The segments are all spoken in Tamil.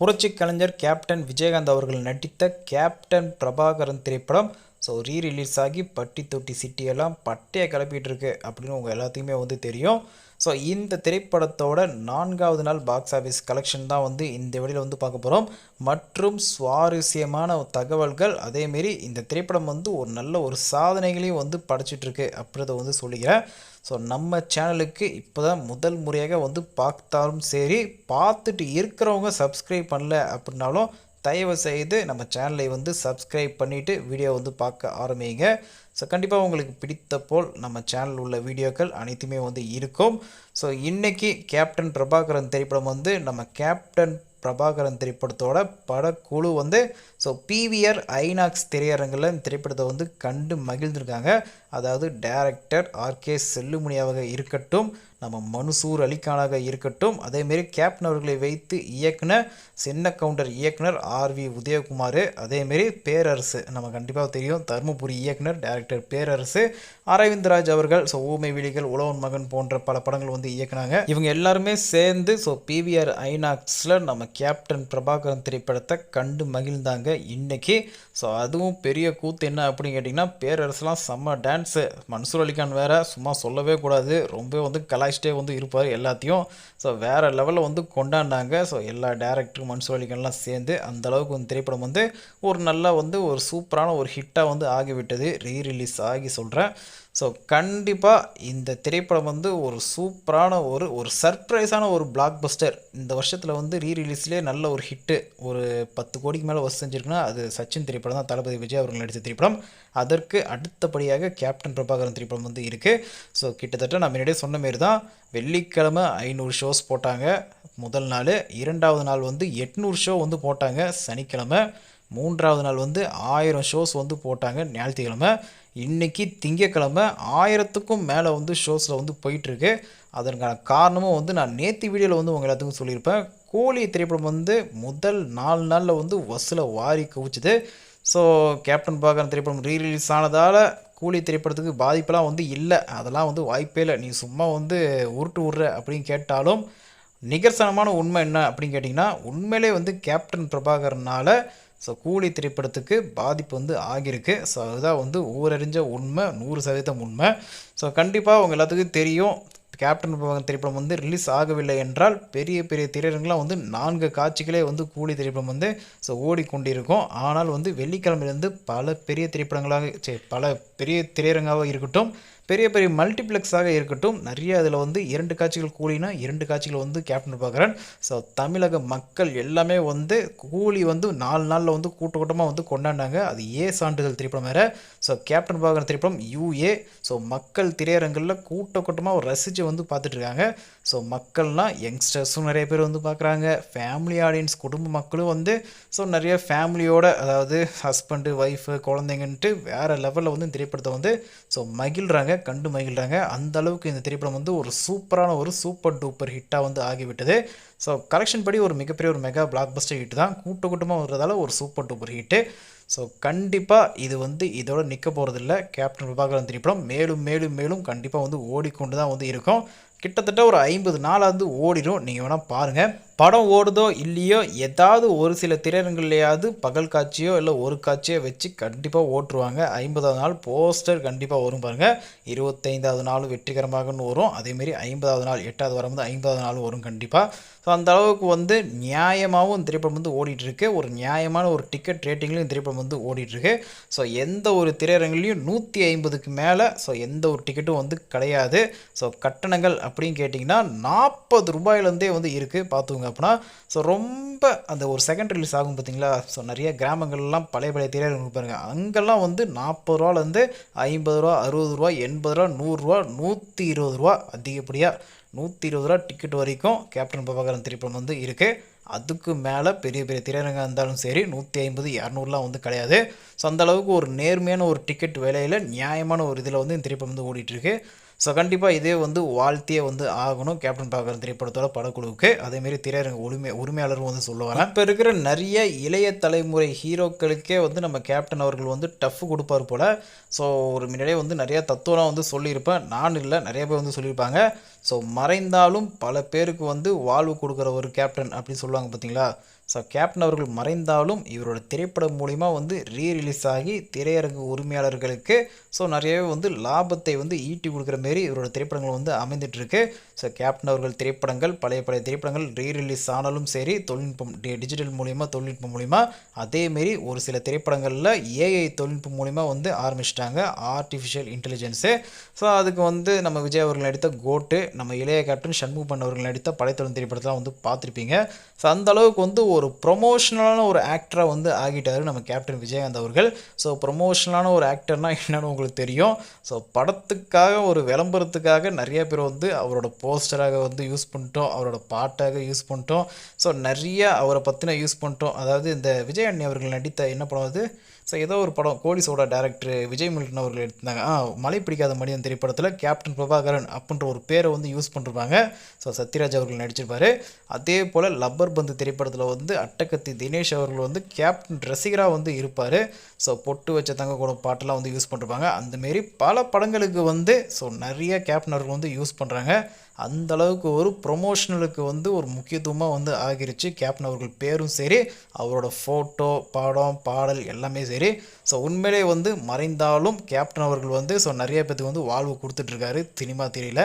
புரட்சி கலைஞர் கேப்டன் விஜயகாந்த் அவர்கள் நடித்த கேப்டன் பிரபாகரன் திரைப்படம். ஸோ ரீ ரிலீஸ் ஆகி பட்டி தொட்டி சிட்டியெல்லாம் பட்டையை கிளப்பிட்டு இருக்கு. அப்படின்னு உங்கள் எல்லாத்தையுமே வந்து தெரியும். ஸோ இந்த திரைப்படத்தோட நான்காவது நாள் பாக்ஸ் ஆஃபீஸ் கலெக்ஷன் தான் வந்து இந்த வெளியில் வந்து பார்க்க போகிறோம் மற்றும் சுவாரஸ்யமான தகவல்கள் அதேமாரி இந்த திரைப்படம் வந்து ஒரு நல்ல ஒரு சாதனைகளையும் வந்து படைச்சிட்ருக்கு அப்படின்றத வந்து சொல்லிக்கிறேன். ஸோ நம்ம சேனலுக்கு இப்போ தான் முதல் முறையாக வந்து பார்த்தாலும் சரி பார்த்துட்டு இருக்கிறவங்க சப்ஸ்கிரைப் பண்ணல அப்படின்னாலும் தயவு செய்து நம்ம சேனலை வந்து சப்ஸ்கிரைப் பண்ணிவிட்டு வீடியோ வந்து பார்க்க ஆரம்பிங்க. ஸோ கண்டிப்பாக உங்களுக்கு பிடித்த போல் நம்ம சேனல் உள்ள வீடியோக்கள் அனைத்துமே வந்து இருக்கும். ஸோ இன்றைக்கி கேப்டன் பிரபாகரன் திரைப்படம் வந்து நம்ம கேப்டன் பிரபாகரன் திரைப்படத்தோட படக்குழு வந்து ஸோ பிவிஆர் ஐநாக்ஸ் திரையரங்கில் இந்த திரைப்படத்தை வந்து கண்டு மகிழ்ந்திருக்காங்க. அதாவது டைரக்டர் ஆர்கே செல்லுமணியாக இருக்கட்டும் நம்ம மனுசூர் அலிகானாக இருக்கட்டும் அதேமாரி கேப்டன் அவர்களை வைத்து இயக்குனர் சின்ன கவுண்டர் இயக்குனர் ஆர்வி உதயகுமார் அதேமாரி பேரரசு நம்ம கண்டிப்பாக தெரியும் தருமபுரி இயக்குனர் டைரக்டர் பேரரசு அரவிந்த்ராஜ் அவர்கள் ஸோ ஊமை விழிகள் உழவன் மகன் போன்ற பல படங்கள் வந்து இயக்குனாங்க. இவங்க எல்லாருமே சேர்ந்து ஸோ பிவிஆர் ஐநாக்ஸில் நம்ம கேப்டன் பிரபாகரன் திரைப்படத்தை கண்டு மகிழ்ந்தாங்க இன்னைக்கு. ஸோ அதுவும் பெரிய கூத்து என்ன அப்படின்னு கேட்டிங்கன்னா பேரரசுலாம் செம்ம டான்ஸ் மன்சூர் அலிகான் வேறு சும்மா சொல்லவே கூடாது. ரொம்ப வந்து கலாய்ச்சிட்டே வந்து இருப்பார் எல்லாத்தையும். ஸோ வேறு லெவலில் வந்து கொண்டாடினாங்க. ஸோ எல்லா டேரக்டரும் மன்சூர் அலிகான்லாம் சேர்ந்து அந்த அளவுக்கு வந்து திரைப்படம் வந்து ஒரு நல்லா வந்து ஒரு சூப்பரான ஒரு ஹிட்டாக வந்து ஆகிவிட்டது. ரீ ரிலீஸ் ஆகி சொல்கிறேன் ஸோ கண்டிப்பாக இந்த திரைப்படம் வந்து ஒரு சூப்பரான ஒரு ஒரு சர்ப்ரைஸான ஒரு பிளாக் பஸ்டர் இந்த வருஷத்தில் வந்து ரீ ரிலீஸ்லேயே நல்ல ஒரு ஹிட்டு ஒரு பத்து கோடிக்கு மேலே வசூல் செஞ்சுருக்குன்னா அது சச்சின் திரைப்படம் தான். தளபதி விஜய் அவர்கள் நடித்த திரைப்படம். அதற்கு அடுத்தபடியாக கேப்டன் பிரபாகரன் திரைப்படம் வந்து இருக்குது ஸோ கிட்டத்தட்ட நான் முன்னாடியே சொன்ன மாரி தான் வெள்ளிக்கிழமை ஐநூறு ஷோஸ் போட்டாங்க. முதல் நாள் இரண்டாவது நாள் வந்து எட்நூறு ஷோ வந்து போட்டாங்க. சனிக்கிழமை மூன்றாவது நாள் வந்து ஆயிரம் ஷோஸ் வந்து போட்டாங்க ஞாயிற்றுக்கிழமை. இன்றைக்கி திங்கக்கிழமை ஆயிரத்துக்கும் மேலே வந்து ஷோஸில் வந்து போயிட்டுருக்கு. அதற்கான காரணமும் வந்து நான் நேற்று வீடியோவில் வந்து உங்கள் எல்லாத்துக்கும் சொல்லியிருப்பேன். கோழி திரைப்படம் வந்து முதல் நாலு நாளில் வந்து வசூலை வாரி குவிச்சுது. ஸோ கேப்டன் பாகன் திரைப்படம் ரீ ரிலீஸ் ஆனதால் கூலி திரைப்படத்துக்கு பாதிப்பெல்லாம் வந்து இல்லை. அதெல்லாம் வந்து வாய்ப்பே இல்லை. நீ சும்மா வந்து உருட்டு விட்ற அப்படின்னு கேட்டாலும் நிகர்சனமான உண்மை என்ன அப்படின்னு கேட்டிங்கன்னா உண்மையிலே வந்து கேப்டன் பிரபாகரனால் ஸோ கூலி திரைப்படத்துக்கு பாதிப்பு வந்து ஆகியிருக்கு. ஸோ அதுதான் வந்து ஊரறிஞ்ச உண்மை நூறு சதவீதம் உண்மை. ஸோ கண்டிப்பாக உங்கள் எல்லாத்துக்கும் தெரியும் கேப்டன் பிரபாகரன் திரைப்படம் வந்து ரிலீஸ் ஆகவில்லை என்றால் பெரிய பெரிய திரையரங்கெலாம் வந்து நான்கு காட்சிகளே வந்து கூலி திரைப்படம் வந்து ஸோ ஓடிக்கொண்டிருக்கும். ஆனால் வந்து வெள்ளிக்கிழமையிலேருந்து பல பெரிய திரைப்படங்களாக சரி பல பெரிய திரையரங்காக இருக்கட்டும் பெரிய பெரிய மல்டிப்ளெக்ஸாக இருக்கட்டும் நிறைய அதில் வந்து இரண்டு காட்சிகள் கூலினா இரண்டு காட்சிகள் வந்து கேப்டன் பார்க்குறேன். ஸோ தமிழக மக்கள் எல்லாமே வந்து கூலி வந்து நாலு நாளில் வந்து கூட்ட கூட்டமாக வந்து கொண்டாடினாங்க. அது ஏ சான்றிதழ் திரைப்படம் வேறு. ஸோ கேப்டன் பார்க்குற திரைப்படம் யூஏ ஸோ மக்கள் திரையரங்கில் கூட்ட கூட்டமாக ரசித்து வந்து பார்த்துட்ருக்காங்க. ஸோ மக்கள்லாம் யங்ஸ்டர்ஸும் நிறைய பேர் வந்து பார்க்குறாங்க. ஃபேமிலி ஆடியன்ஸ் குடும்ப மக்களும் வந்து ஸோ நிறைய ஃபேமிலியோட அதாவது ஹஸ்பண்டு ஒய்ஃபு குழந்தைங்கன்ட்டு வேறு லெவலில் வந்து திரைப்படத்தை வந்து ஸோ மகிழ்கிறாங்க கண்டு மகிழ்கிறாங்க அந்த அளவுக்கு இந்த திரைப்படம் வந்து ஒரு சூப்பரான ஒரு சூப்பர் டூப்பர் ஹிட்டாக வந்து ஆகிவிட்டது. ஸோ கலெக்ஷன் படி ஒரு மிகப்பெரிய ஒரு மெகா பிளாக் பஸ்டர் ஹிட் தான். கூட்ட கூட்டமாக வர்றதால ஒரு சூப்பர் டூப்பர் ஹிட்டு ஸோ கண்டிப்பாக இது வந்து இதோட நிற்க போகிறதில்ல கேப்டன் பிரபாகரன் திரைப்படம் மேலும் மேலும் மேலும் கண்டிப்பாக வந்து ஓடிக்கொண்டு தான் வந்து இருக்கும். கிட்டத்தட்ட ஒரு ஐம்பது நாளாவது ஓடிடும் நீங்கள் வேணால் பாருங்கள் படம் ஓடுதோ இல்லையோ ஏதாவது ஒரு சில திரையரங்குலையாவது பகல் காட்சியோ இல்லை ஒரு காட்சியோ வச்சு கண்டிப்பாக ஓட்டுருவாங்க. ஐம்பதாவது நாள் போஸ்டர் கண்டிப்பாக வரும் பாருங்கள் இருபத்தைந்தாவது நாள் வெற்றிகரமாகன்னு வரும். அதேமாரி ஐம்பதாவது நாள் எட்டாவது வரும்போது ஐம்பதாவது நாள் வரும் கண்டிப்பாக ஸோ அந்த அளவுக்கு வந்து நியாயமாகவும் திரைப்படம் வந்து ஓடிட்டுருக்கு. ஒரு நியாயமான ஒரு டிக்கெட் ரேட்டிங்லையும் திரைப்படம் வந்து ஓடிட்டுருக்கு. ஸோ எந்த ஒரு திரையரங்குலையும் நூற்றி ஐம்பதுக்கு மேலே ஸோ எந்த ஒரு டிக்கெட்டும் வந்து கிடையாது. ஸோ கட்டணங்கள் அப்படின்னு கேட்டிங்கன்னா நாற்பது ரூபாயிலேருந்தே வந்து இருக்குது பார்த்துங்க அப்படின்னா ஸோ ரொம்ப அந்த ஒரு செகண்ட் ரிலீஸ் ஆகும் பார்த்தீங்களா? ஸோ நிறைய கிராமங்கள்லாம் பழைய பழைய திரையரங்கு பாருங்கள் அங்கெல்லாம் வந்து நாற்பது ரூபாலேருந்து ஐம்பது ரூபா அறுபது ரூபா எண்பது ரூபா நூறுரூவா நூற்றி இருபது ரூபா அதிகப்படியாக நூற்றி இருபது ரூபா டிக்கெட் வரைக்கும் கேப்டன் பிரபாகரன் திரைப்படம் வந்து இருக்குது அதுக்கு மேலே பெரிய பெரிய திரையரங்கம் இருந்தாலும் சரி நூற்றி ஐம்பது இரநூறுலாம் வந்து கிடையாது. ஸோ அந்த அளவுக்கு ஒரு நேர்மையான ஒரு டிக்கெட் விலையில் நியாயமான ஒரு இதில் வந்து இந்த திரைப்படம் வந்து ஓடிட்டுருக்கு ஸோ கண்டிப்பாக இதே வந்து வாழ்த்தியே வந்து ஆகணும். கேப்டன் பார்க்குற திரைப்படத்தோட படக்குழுவுக்கு. அதேமாரி திரையரங்க உரிமை உரிமையாளரும் வந்து சொல்லுவாங்க. இப்போ இருக்கிற நிறைய இளைய தலைமுறை ஹீரோக்களுக்கே வந்து நம்ம கேப்டன் அவர்கள் வந்து டஃப் கொடுப்பார் போல். ஸோ ஒரு முன்னாடியே வந்து நிறைய தத்துவம்லாம் வந்து சொல்லியிருப்பேன். நான் இல்லை நிறைய பேர் வந்து சொல்லியிருப்பாங்க. ஸோ மறைந்தாலும் பல பேருக்கு வந்து வாழ்வு கொடுக்குற ஒரு கேப்டன் அப்படின்னு சொல்லுவாங்க பார்த்தீங்களா ஸோ கேப்டன் அவர்கள் மறைந்தாலும் இவரோட திரைப்படம் மூலிமா வந்து ரீ ரிலீஸ் ஆகி திரையரங்கு உரிமையாளர்களுக்கு ஸோ நிறையவே வந்து லாபத்தை வந்து ஈட்டி கொடுக்குற மாரி இவரோட திரைப்படங்கள் வந்து அமைந்துட்டுருக்கு. ஸோ கேப்டன் அவர்கள் திரைப்படங்கள் பழைய பழைய திரைப்படங்கள் ரீ ரிலீஸ் ஆனாலும் சரி தொழில்நுட்பம் டிஜிட்டல் மூலிமா தொழில்நுட்பம் மூலிமா அதேமாரி ஒரு சில திரைப்படங்களில் ஏஐ தொழில்நுட்பம் மூலிமா வந்து ஆரம்பிச்சிட்டாங்க ஆர்டிஃபிஷியல் இன்டெலிஜென்ஸு ஸோ அதுக்கு வந்து நம்ம விஜய் அவர்கள் நடித்த கோட்டு நம்ம இளைய கேப்டன் சண்முகன் அவர்கள் நடித்த படைத்தொழில் திரைப்படத்தெலாம் வந்து பார்த்துருப்பீங்க. ஸோ அந்த அளவுக்கு வந்து ஒரு ப்ரொமோஷனலான ஒரு ஆக்டராக வந்து ஆகிட்டார் நம்ம கேப்டன் விஜயகாந்த் அவர்கள். ஸோ ப்ரொமோஷனலான ஒரு ஆக்டர்னால் என்னென்னு உங்களுக்கு தெரியும். ஸோ படத்துக்காக ஒரு விளம்பரத்துக்காக நிறைய பேர் வந்து அவரோட போஸ்டராக வந்து யூஸ் பண்ணிட்டோம். அவரோட பாட்டாக யூஸ் பண்ணிட்டோம். ஸோ நிறைய அவரை பற்றின யூஸ் பண்ணிட்டோம். அதாவது இந்த விஜய் அண்ணி அவர்கள் நடித்த என்ன படம் அது? ஸோ ஏதோ ஒரு படம் கோலி சோடா டேரக்டர் விஜய் மில்டன் அவர்கள் எடுத்தாங்க ஆ மலை பிடிக்காத மனிதன் திரைப்படத்தில் கேப்டன் பிரபாகரன் அப்படின்ற ஒரு பேரை வந்து யூஸ் பண்ணிருப்பாங்க. ஸோ சத்யராஜ் அவர்கள் நடிச்சிருப்பார். அதே போல் லப்பர் பந்து திரைப்படத்தில் வந்து அட்டகத்தி தினேஷ் அவர்கள் வந்து கேப்டன் ரசிகராக வந்து இருப்பார். ஸோ பொட்டு வச்ச தங்க கூட பாட்டெல்லாம் வந்து யூஸ் பண்ணிருப்பாங்க. அந்தமாரி பல படங்களுக்கு வந்து ஸோ நிறைய கேப்டன் அவர்கள் வந்து யூஸ் பண்ணுறாங்க அந்த அளவுக்கு ஒரு ப்ரொமோஷனலுக்கு வந்து ஒரு முக்கியத்துவமாக வந்து ஆகிருச்சு. கேப்டன் அவர்கள் பேரும் சரி அவரோட ஃபோட்டோ படம் பாடல் எல்லாமே சரி. ஸோ உண்மையிலே வந்து மறைந்தாலும் கேப்டன் அவர்கள் வந்து ஸோ நிறைய பேத்துக்கு வந்து வாழ்வு கொடுத்துட்ருக்காரு சினிமா திரையில்.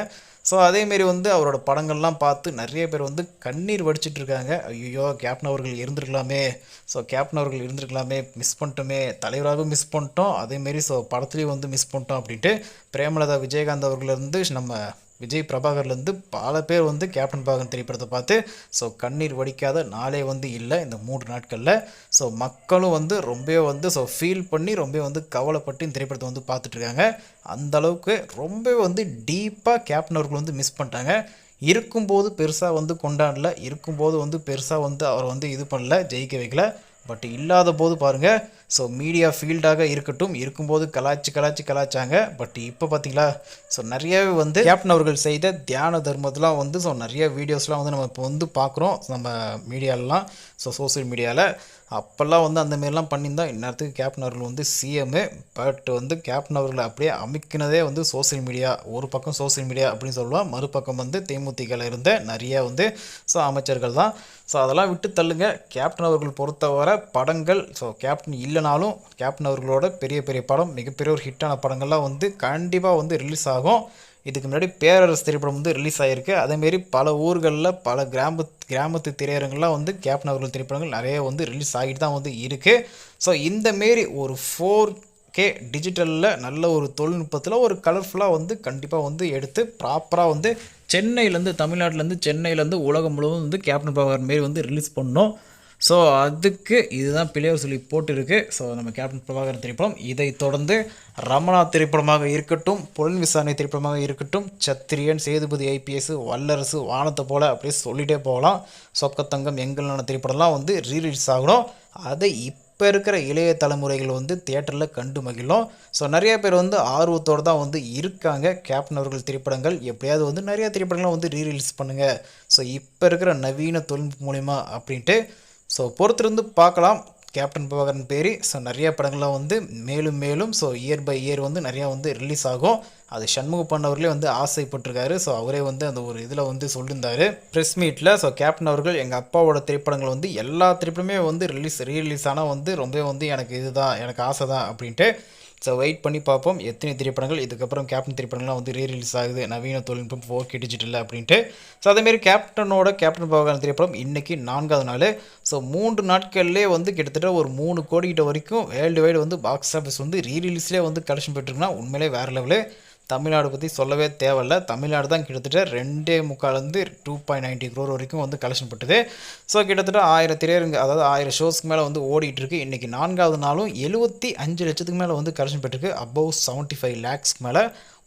ஸோ அதேமாரி வந்து அவரோட படங்கள்லாம் பார்த்து நிறைய பேர் வந்து கண்ணீர் வடிச்சிட்டு இருக்காங்க ஐயோ கேப்டன் அவர்கள் இருந்திருக்கலாமே. ஸோ கேப்டன் அவர்கள் இருந்திருக்கலாமே மிஸ் பண்ணிட்டோமே தலைவராகவும் மிஸ் பண்ணிட்டோம். அதேமாரி ஸோ படத்துலேயும் வந்து மிஸ் பண்ணிட்டோம் அப்படின்ட்டு பிரேமலதா விஜயகாந்த் அவர்கள் இருந்து நம்ம விஜய் பிரபாகர்லேருந்து பல பேர் வந்து கேப்டன் பாகன் திரைப்படத்தை பார்த்து ஸோ கண்ணீர் வடிக்காத நாளே வந்து இல்லை இந்த மூன்று நாட்களில். ஸோ மக்களும் வந்து ரொம்ப வந்து ஸோ ஃபீல் பண்ணி ரொம்ப வந்து கவலைப்பட்டு இந்த திரைப்படத்தை வந்து பார்த்துட்ருக்காங்க அந்த அளவுக்கு ரொம்ப வந்து டீப்பாக கேப்டன் அவர்கள் வந்து மிஸ் பண்ணிட்டாங்க. இருக்கும்போது பெருசாக வந்து கொண்டாடல இருக்கும்போது வந்து பெருசாக வந்து அவர் வந்து இது பண்ணல ஜெயிக்க வைக்கல. பட் இல்லாத போது பாருங்கள் ஸோ மீடியா ஃபீல்டாக இருக்கட்டும். இருக்கும்போது கலாய்ச்சி கலாய்ச்சி கலாய்ச்சாங்க. பட் இப்போ பார்த்தீங்களா ஸோ நிறையவே வந்து கேப்டன் அவர்கள் செய்த தியான தர்மத்தெலாம் வந்து ஸோ நிறைய வீடியோஸ்லாம் வந்து நம்ம இப்போ வந்து பார்க்குறோம் நம்ம மீடியாலலாம் ஸோ சோஷியல் மீடியாவில் அப்போல்லாம் வந்து அந்த மாரிலாம் பண்ணியிருந்தா இந்நேரத்துக்கு கேப்டன் அவர்கள் வந்து சிஎம்மு பட் வந்து கேப்டன் அவர்களை அப்படியே அமைக்கினதே வந்து சோஷியல் மீடியா ஒரு பக்கம் சோஷியல் மீடியா அப்படின்னு சொல்லலாம் மறுபக்கம் வந்து தேமுதிகல இருந்த நிறைய வந்து ஸோ அமைச்சர்கள் தான். ஸோ அதெல்லாம் விட்டு தள்ளுங்க. கேப்டன் அவர்கள் பொறுத்தவரை படங்கள் ஸோ கேப்டன் இல்லைனாலும் கேப்டன் அவர்களோட பெரிய பெரிய படம் மிகப்பெரிய ஒரு ஹிட்டான படங்கள்லாம் வந்து கண்டிப்பாக வந்து ரிலீஸ் ஆகும். இதுக்கு முன்னாடி பேரரசு திரைப்படம் வந்து ரிலீஸ் ஆகிருக்கு அதேமாரி பல ஊர்களில் பல கிராம கிராமத்து திரையரங்கெல்லாம் வந்து கேப்டன் அவர்கள் திரைப்படங்கள் நிறைய வந்து ரிலீஸ் ஆகிட்டு தான் வந்து இருக்குது ஸோ இந்தமாரி ஒரு ஃபோர் கே டிஜிட்டலில் நல்ல ஒரு தொழில்நுட்பத்தில் ஒரு கலர்ஃபுல்லாக வந்து கண்டிப்பாக வந்து எடுத்து ப்ராப்பராக வந்து சென்னையிலேருந்து தமிழ்நாட்டிலேருந்து சென்னையிலேருந்து உலகம் முழுவதும் வந்து கேப்டன் பவர் மாரி வந்து ரிலீஸ் பண்ணோம் ஸோ அதுக்கு இதுதான் பிள்ளையார் சொல்லி போட்டிருக்கு. ஸோ நம்ம கேப்டன் பிரபாகரன் திரைப்படம். இதை தொடர்ந்து ரமணா திரைப்படமாக இருக்கட்டும் புலன் விசாரணை திரைப்படமாக இருக்கட்டும் சத்திரியன் சேதுபதி ஐபிஎஸ் வல்லரசு வானத்தை போல் அப்படியே சொல்லிகிட்டே போகலாம். சொக்கத்தங்கம் எங்களான திரைப்படம்லாம் வந்து ரீரிலீஸ் ஆகணும். அதை இப்போ இருக்கிற இளைய தலைமுறைகள் வந்து தியேட்டரில் கண்டு மகிழும். ஸோ நிறைய பேர் வந்து ஆர்வத்தோடு தான் வந்து இருக்காங்க. கேப்டன் அவர்கள் திரைப்படங்கள் எப்படியாவது வந்து நிறையா திரைப்படங்கள்லாம் வந்து ரீரிலீஸ் பண்ணுங்கள் ஸோ இப்போ இருக்கிற நவீன தொழில்நுட்பம் மூலிமா அப்படின்ட்டு ஸோ பொறுத்திருந்து பார்க்கலாம். கேப்டன் பவகரன் பேரி. ஸோ நிறைய படங்கள்லாம் வந்து மேலும் மேலும் ஸோ இயர் பை இயர் வந்து நிறையா வந்து ரிலீஸ் ஆகும். அது சண்முக பண்ணவர்களே வந்து ஆசைப்பட்டிருக்காரு. ஸோ அவரே வந்து அந்த ஒரு இதில் வந்து சொல்லியிருந்தாரு. ப்ரெஸ் மீட்டில் ஸோ கேப்டன் அவர்கள் எங்கள் அப்பாவோட திரைப்படங்கள் வந்து எல்லா திரைப்படமே வந்து ரிலீஸ் ரீரிலீஸ் ஆனால் வந்து ரொம்ப வந்து எனக்கு இதுதான் எனக்கு ஆசை தான் அப்படின்ட்டு ஸோ வெயிட் பண்ணி பார்ப்போம். எத்தனை திரைப்படங்கள் இதுக்கப்புறம் கேப்டன் திரைப்படங்கள்லாம் வந்து ரீ ரிலீஸ் ஆகுது நவீன தொழில்நுட்பம் ஃபோர் கே டிஜிட்டல் அப்படின்ட்டு. ஸோ அதேமாரி கேப்டனோட கேப்டன் பவகான திரைப்படம் இன்றைக்கி நான்காவது நாள். ஸோ மூன்று நாட்கள்லேயே வந்து கிட்டத்தட்ட ஒரு மூணு கோடி கிட்ட வரைக்கும் வேர்ல்டு வைடு வந்து பாக்ஸ் ஆஃபீஸ் வந்து ரீ ரிலீஸ்லேயே வந்து கலெக்ஷன் பெற்றுருக்குன்னா உண்மையிலே வேறு லெவலு தமிழ்நாடு பற்றி சொல்லவே தேவையில்ல. தமிழ்நாடு தான் கிட்டத்தட்ட ரெண்டே முக்கால்லேருந்து டூ பாயிண்ட் நைன்ட்டி க்ரோர் வரைக்கும் வந்து கலெக்ஷன் பட்டுது. ஸோ கிட்டத்தட்ட ஆயிரம் திரையரங்கு அதாவது ஆயிரம் ஷோஸ்க்கு மேலே வந்து ஓடிட்டுருக்கு இன்றைக்கி நான்காவது நாளும் எழுபத்தி அஞ்சு லட்சத்துக்கு மேலே வந்து கலெக்ஷன் பெற்றிருக்கு அபவ் செவன்ட்டி ஃபைவ் லேக்ஸ்க்கு மேலே.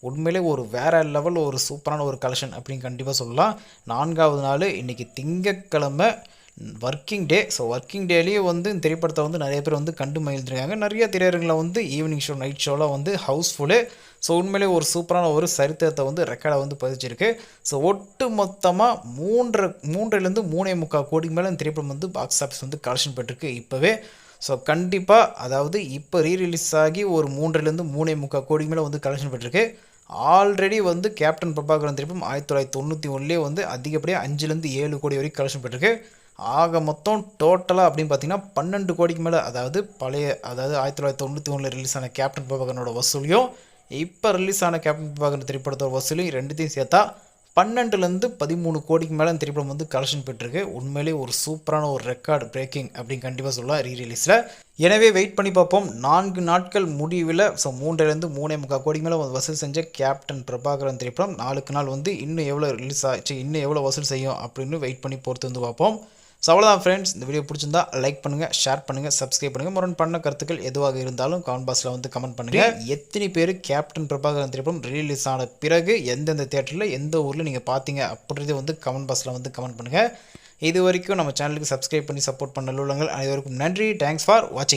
உண்மையிலே ஒரு வேற லெவல் ஒரு சூப்பரான ஒரு கலெக்ஷன் அப்படின்னு கண்டிப்பாக சொல்லலாம். நான்காவது நாள் இன்றைக்கி திங்கக்கிழமை ஒர்க்கிங் டே ஸோ ஒர்க்கிங் டேலேயே வந்து இந்த திரைப்படத்தை வந்து நிறைய பேர் வந்து கண்டு மகிழ்ந்துருக்காங்க. நிறைய திரையரங்கில் வந்து ஈவினிங் ஷோ நைட் ஷோலாம் வந்து ஹவுஸ்ஃபுல்லு ஸோ உண்மையிலே ஒரு சூப்பரான ஒரு சரித்திரத்தை வந்து ரெக்கார்டை வந்து பதிச்சிருக்கு. ஸோ ஒட்டு மொத்தமாக மூன்று மூன்றிலேருந்து மூணே முக்கால் கோடிக்கு மேலே இந்த திரைப்படம் வந்து பாக்ஸ் ஆஃபீஸ் வந்து கலெக்ஷன் பெற்றிருக்கு இப்போவே. ஸோ கண்டிப்பாக அதாவது இப்போ ரீ ரிலீஸ் ஆகி ஒரு மூன்றுலேருந்து மூணே முக்கால் கோடிக்கு மேலே வந்து கலெக்ஷன் பெற்றிருக்கு. ஆல்ரெடி வந்து கேப்டன் பிரபாகரன் திரைப்படம் ஆயிரத்தி தொள்ளாயிரத்தி தொண்ணூற்றி ஒன்றுலேயே வந்து அதிகப்படியாக அஞ்சுலேருந்து ஏழு கோடி வரைக்கும் கலெக்ஷன் பெற்றிருக்கு. ஆக மொத்தம் டோட்டலாக அப்படின்னு பார்த்தீங்கன்னா பன்னெண்டு கோடிக்கு மேலே அதாவது பழைய அதாவது ஆயிரத்தி தொள்ளாயிரத்தி தொண்ணூற்றி ஒன்றில் ரிலீஸ் ஆன கேப்டன் பிரபாகரனோட வசூலியும் இப்போ ரிலீஸ் ஆன கேப்டன் பிரபாகரன் திரைப்படத்தோட வசூலையும் ரெண்டுத்தையும் சேர்த்தா பன்னெண்டுலேருந்து பதிமூணு கோடிக்கு மேலே அந்த திரைப்படம் வந்து கலெக்ஷன் பெற்றிருக்கு. உண்மையிலேயே ஒரு சூப்பரான ஒரு ரெக்கார்டு பிரேக்கிங் அப்படின்னு கண்டிப்பாக சொல்லலாம் ரீ ரிலீஸில் எனவே வெயிட் பண்ணி பார்ப்போம். நான்கு நாட்கள் முடிவில் ஸோ மூன்றிலேருந்து மூணே முக்கால் கோடிக்கு மேலே வசூல் செஞ்ச கேப்டன் பிரபாகரன் திரைப்படம் நாளுக்கு நாள் வந்து இன்னும் எவ்வளோ ரிலீஸ் ஆச்சு இன்னும் எவ்வளோ வசூல் செய்யும் அப்படின்னு வெயிட் பண்ணி பொறுத்து வந்து பார்ப்போம். ஸோ அவ்வளோதான் ஃப்ரெண்ட்ஸ் இந்த வீடியோ பிடிச்சிருந்தா லைக் பண்ணுங்கள் ஷேர் பண்ணுங்கள் சப்ஸ்கிரைப் பண்ணுங்கள் முரண் பண்ண கருத்துக்கள் எதுவாக இருந்தாலும் கமெண்ட் பாக்ஸில் வந்து கமெண்ட் பண்ணுங்கள் எத்தனை பேர் கேப்டன் பிரபாகரன் திரைப்படம் ரிலீஸ் ஆன பிறகு எந்தெந்த தேட்டரில் எந்த ஊரில் நீங்கள் பார்த்தீங்க அப்படின்றத வந்து கமெண்ட் பாக்ஸில் வந்து கமெண்ட் பண்ணுங்கள் இது வரைக்கும் நம்ம சேனலுக்கு சப்ஸ்கிரைப் பண்ணி சப்போர்ட் பண்ண உள்ளவங்கள் அனைவருக்கும் நன்றி. தேங்க்ஸ் ஃபார் வாட்சிங்